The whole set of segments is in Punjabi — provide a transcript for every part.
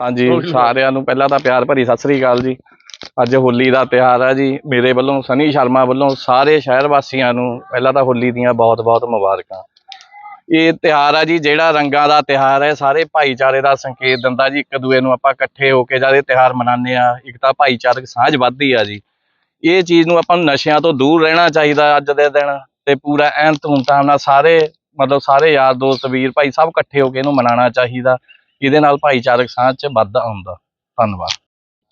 ਹਾਂਜੀ ਸਾਰਿਆਂ ਨੂੰ ਪਹਿਲਾਂ ਤਾਂ ਪਿਆਰ ਭਰੀ ਸਤਿ ਸ੍ਰੀ ਅਕਾਲ ਜੀ। ਅੱਜ ਹੋਲੀ ਦਾ ਤਿਉਹਾਰ ਹੈ ਜੀ। ਮੇਰੇ ਵੱਲੋਂ ਸਨੀ ਸ਼ਰਮਾ ਵੱਲੋਂ ਸਾਰੇ ਸ਼ਹਿਰ ਵਾਸੀਆਂ ਨੂੰ ਪਹਿਲਾਂ ਤਾਂ ਹੋਲੀ ਦੀਆਂ ਬਹੁਤ-ਬਹੁਤ ਮੁਬਾਰਕਾਂ। ਇਹ ਤਿਉਹਾਰ ਆ ਜੀ ਜਿਹੜਾ ਰੰਗਾਂ ਦਾ ਤਿਉਹਾਰ ਹੈ ਸਾਰੇ ਭਾਈਚਾਰੇ ਦਾ ਸੰਕੇਤ ਦਿੰਦਾ ਜੀ। ਇੱਕ ਦੂਏ ਨੂੰ ਆਪਾਂ ਇਕੱਠੇ ਹੋ ਕੇ ਜਦ ਇਹ ਤਿਉਹਾਰ ਮਨਾਉਂਦੇ ਆ ਇੱਕ ਤਾਂ ਭਾਈਚਾਰਕ ਸਾਂਝ ਵੱਧਦੀ ਆ ਜੀ। ਇਹ ਚੀਜ਼ ਨੂੰ ਆਪਾਂ ਨੂੰ ਨਸ਼ਿਆਂ ਤੋਂ ਦੂਰ ਰਹਿਣਾ ਚਾਹੀਦਾ ਅੱਜ ਦੇ ਦਿਨ ਤੇ ਪੂਰਾ ਐਨ ਧੂਮਧਾਮ ਨਾਲ ਸਾਰੇ ਮਤਲਬ ਸਾਰੇ ਯਾਰ ਦੋਸਤ ਵੀਰ ਭਾਈ ਸਭ ਇਕੱਠੇ ਹੋ ਕੇ ਇਹਨੂੰ ਮਨਾਉਣਾ ਚਾਹੀਦਾ। ਇਹਦੇ ਨਾਲ ਭਾਈਚਾਰਕ ਸਾਂਝ ਚ ਵਾਧਾ ਹੁੰਦਾ। ਧੰਨਵਾਦ।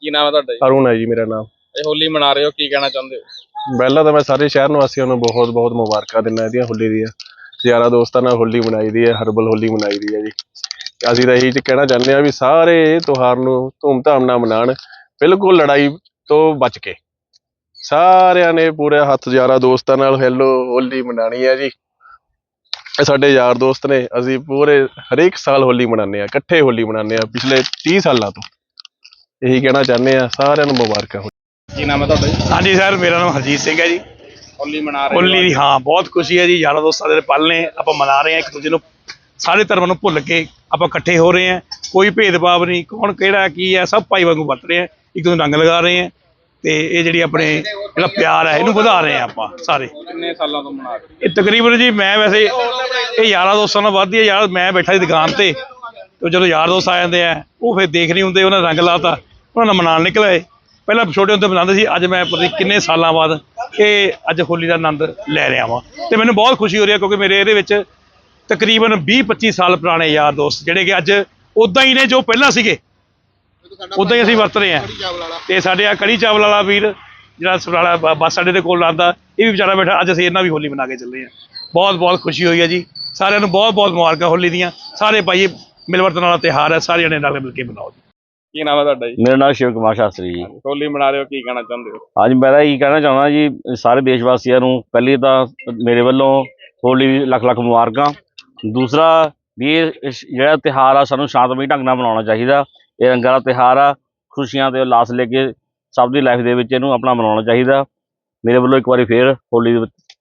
ਕੀ ਨਾਮ ਹੈ ਤੁਹਾਡਾ ਜੀ? ਅਰੁਣ ਹੈ ਜੀ ਮੇਰਾ ਨਾਮ। ਇਹ ਹੋਲੀ ਮਨਾ ਰਹੇ ਹੋ ਕੀ ਕਹਿਣਾ ਚਾਹੁੰਦੇ ਹੋ? ਪਹਿਲਾਂ ਤਾਂ ਮੈਂ ਸਾਰੇ ਸ਼ਹਿਰ ਨਿਵਾਸੀਆਂ ਨੂੰ ਬਹੁਤ ਬਹੁਤ ਮੁਬਾਰਕਾਂ ਦਿੰਦਾ ਇਹਦੀਆਂ ਹੋਲੀ ਦੀਆਂ। ਯਾਰਾਂ ਦੋਸਤਾਂ ਨਾਲ ਹੋਲੀ ਮਨਾਈ ਦੀ ਹੈ ਹਰਬਲ ਹੋਲੀ ਮਨਾਈ ਦੀ ਹੈ ਜੀ। ਅਸੀਂ ਤਾਂ ਇਹੀ ਚ ਕਹਿਣਾ ਚਾਹੁੰਦੇ ਆ ਵੀ ਸਾਰੇ ਤਿਉਹਾਰ ਨੂੰ ਧੂਮਧਾਮ ਨਾਲ ਮਨਾਉਣ ਬਿਲਕੁਲ ਲੜਾਈ ਤੋਂ ਬਚ ਕੇ। ਸਾਰਿਆਂ ਨੇ ਪੂਰੇ ਹੱਥ ਯਾਰਾਂ ਦੋਸਤਾਂ ਨਾਲ ਹੈਲੋ ਹੋਲੀ ਮਨਾਣੀ ਹੈ ਜੀ। ਸਾਡੇ ਯਾਰ ਦੋਸਤ ਨੇ ਅਸੀਂ ਪੂਰੇ ਹਰੇਕ ਸਾਲ ਹੋਲੀ ਮਨਾਉਂਦੇ ਆ ਇਕੱਠੇ ਹੋਲੀ ਮਨਾਉਂਦੇ ਆ ਪਿਛਲੇ 30 ਸਾਲਾਂ ਤੋਂ। ਇਹੀ ਕਹਿਣਾ ਚਾਹੁੰਦੇ ਆ ਸਾਰਿਆਂ ਨੂੰ ਮੁਬਾਰਕਾਂ ਕੀ ਨਾਮ ਹੈ ਤੁਹਾਡਾ ਜੀ? ਹਾਂਜੀ ਸਰ ਮੇਰਾ ਨਾਮ ਹਰਜੀਤ ਸਿੰਘ ਹੈ ਜੀ। ਹੋਲੀ ਮਨਾ ਰਹੇ ਹੋ ਹੋਲੀ ਦੀ ਹਾਂ ਬਹੁਤ ਖੁਸ਼ੀ ਹੈ ਜੀ ਯਾਰਾਂ ਦੋਸਤਾਂ ਦੇ ਪਲ ਨੇ ਆਪਾਂ ਮਨਾ ਰਹੇ ਹਾਂ ਇੱਕ ਦੂਜੇ ਨੂੰ ਸਾਰੇ ਧਰਮਾਂ ਨੂੰ ਭੁੱਲ ਕੇ ਆਪਾਂ ਇਕੱਠੇ ਹੋ ਰਹੇ ਹਾਂ। ਕੋਈ ਭੇਦਭਾਵ ਨਹੀਂ ਕੌਣ ਕਿਹੜਾ ਕੀ ਹੈ ਸਭ ਭਾਈ ਵਾਂਗੂ ਵਰਤ ਰਹੇ ਹਾਂ ਇੱਕ ਦੂਜੇ ਨੂੰ ਰੰਗ ਲਗਾ ਰਹੇ ਹਾਂ ਤੇ ਇਹ ਜਿਹੜੀ ਆਪਣੇ ਜਿਹੜਾ ਪਿਆਰ ਹੈ ਇਹਨੂੰ ਵਧਾ ਰਹੇ ਹਾਂ ਆਪਾਂ ਸਾਰੇ। ਕਿੰਨੇ ਸਾਲਾਂ ਤੋਂ ਮਨਾ ਰਹੇ ਹੋ? ਇਹ ਤਕਰੀਬਨ ਜੀ ਮੈਂ ਵੈਸੇ ਇਹ ਯਾਰਾਂ ਦੋਸਤਾਂ ਨਾਲ ਵੱਧਦੀ ਹੈ ਯਾਰ, ਮੈਂ ਬੈਠਾ ਸੀ ਦੁਕਾਨ ਤੇ ਤੇ ਜਦੋਂ ਯਾਰ ਦੋਸਤ ਆ ਜਾਂਦੇ ਆ, ਉਹ ਫਿਰ ਦੇਖ ਨਹੀਂ ਹੁੰਦੇ, ਉਹਨਾਂ ਨੇ ਰੰਗ ਲਾਤਾ, ਉਹਨਾਂ ਨਾਲ ਮਨਾਉਣ ਆਏ। ਪਹਿਲਾਂ ਛੋਟੇ ਹੁੰਦੇ ਮਨਾਉਂਦੇ ਸੀ, ਅੱਜ ਮੈਂ ਪਤਾ ਕਿੰਨੇ ਸਾਲਾਂ ਬਾਅਦ ਇਹ ਅੱਜ ਹੋਲੀ ਦਾ ਆਨੰਦ ਲੈ ਰਿਹਾ ਵਾਂ। ਤੇ ਮੈਨੂੰ ਬਹੁਤ ਖੁਸ਼ੀ ਹੋ ਰਹੀ ਹੈ ਕਿਉਂਕਿ ਮੇਰੇ ਇਹਦੇ ਵਿੱਚ ਤਕਰੀਬਨ 20 25 ਸਾਲ ਪੁਰਾਣੇ ਯਾਰ ਦੋਸਤ, ਜਿਹੜੇ ਕਿ ਅੱਜ ਉਦਾਂ ਹੀ ਨੇ ਜੋ ਪਹਿਲਾਂ ਸੀਗੇ। ਉਦਾਂ ਹੀ ਅਸੀਂ ਵਰਤ ਰਹੇ ਹਾਂ ਤੇ ਸਾਡੇ ਆ ਕੜੀ ਚਾਵਲ ਵਾਲਾ ਵੀਰ, ਜਿਹੜਾ ਸਮਰਾਲਾ ਬੱਸ ਸਾਡੇ ਦੇ ਕੋਲ ਰਹਿੰਦਾ ਇਹ ਵੀ ਵਿਚਾਰਾ ਬੈਠਾ, ਅੱਜ ਅਸੀਂ ਇਹਨਾਂ ਵੀ ਹੋਲੀ ਮਨਾ ਕੇ ਚੱਲੇ ਹਾਂ ਬਹੁਤ ਬਹੁਤ ਖੁਸ਼ੀ ਹੋਈ ਹੈ ਜੀ। ਸਾਰਿਆਂ ਨੂੰ ਬਹੁਤ ਬਹੁਤ ਮੁਬਾਰਕਾਂ ਹੋਲੀ ਦੀਆਂ। ਸਾਰੇ ਭਾਈ ਮਿਲਵਰਤਨ ਵਾਲਾ ਤਿਉਹਾਰ ਹੈ ਸਾਰੇ ਜਣੇ ਨਾਲ ਮਿਲ ਕੇ ਮਨਾਓ ਜੀ। ਕੀ ਨਾਮ ਹੈ ਤੁਹਾਡਾ ਜੀ? ਮੇਰਾ ਨਾਮ ਸ਼ਿਵ ਕੁਮਾਰ ਸ਼ਾਸਤਰੀ ਜੀ। ਹੋਲੀ ਮਨਾ ਰਹੇ ਹੋ ਕੀ ਕਹਿਣਾ ਚਾਹੁੰਦੇ ਹੋ? ਅੱਜ ਮੈਂ ਤਾਂ ਇਹੀ ਕਹਿਣਾ ਚਾਹੁੰਦਾ ਜੀ ਸਾਰੇ ਦੇਸ਼ ਵਾਸੀਆਂ ਨੂੰ ਪਹਿਲੀ ਤਾਂ ਮੇਰੇ ਵੱਲੋਂ ਹੋਲੀ ਲੱਖ ਲੱਖ ਮੁਬਾਰਕਾਂ। ਦੂਸਰਾ ਵੀ ਇਹ ਜਿਹੜਾ ਤਿਹਾਰ ਆ ਸਾਨੂੰ ਸ਼ਾਂਤਮਈ ਢੰਗ ਨਾਲ ਮਨਾਉਣਾ ਚਾਹੀਦਾ। ਇਹ ਰੰਗਾਂ ਦਾ ਤਿਹਾਰ ਆ ਖੁਸ਼ੀਆਂ ਤੇ ਉਲਾਸ ਲੈ ਕੇ ਸਭ ਦੀ ਲਾਈਫ ਦੇ ਵਿੱਚ ਇਹਨੂੰ ਆਪਣਾ ਮਨਾਉਣਾ ਚਾਹੀਦਾ। ਮੇਰੇ ਵੱਲੋਂ ਇੱਕ ਵਾਰੀ ਫੇਰ ਹੋਲੀ ਦੀ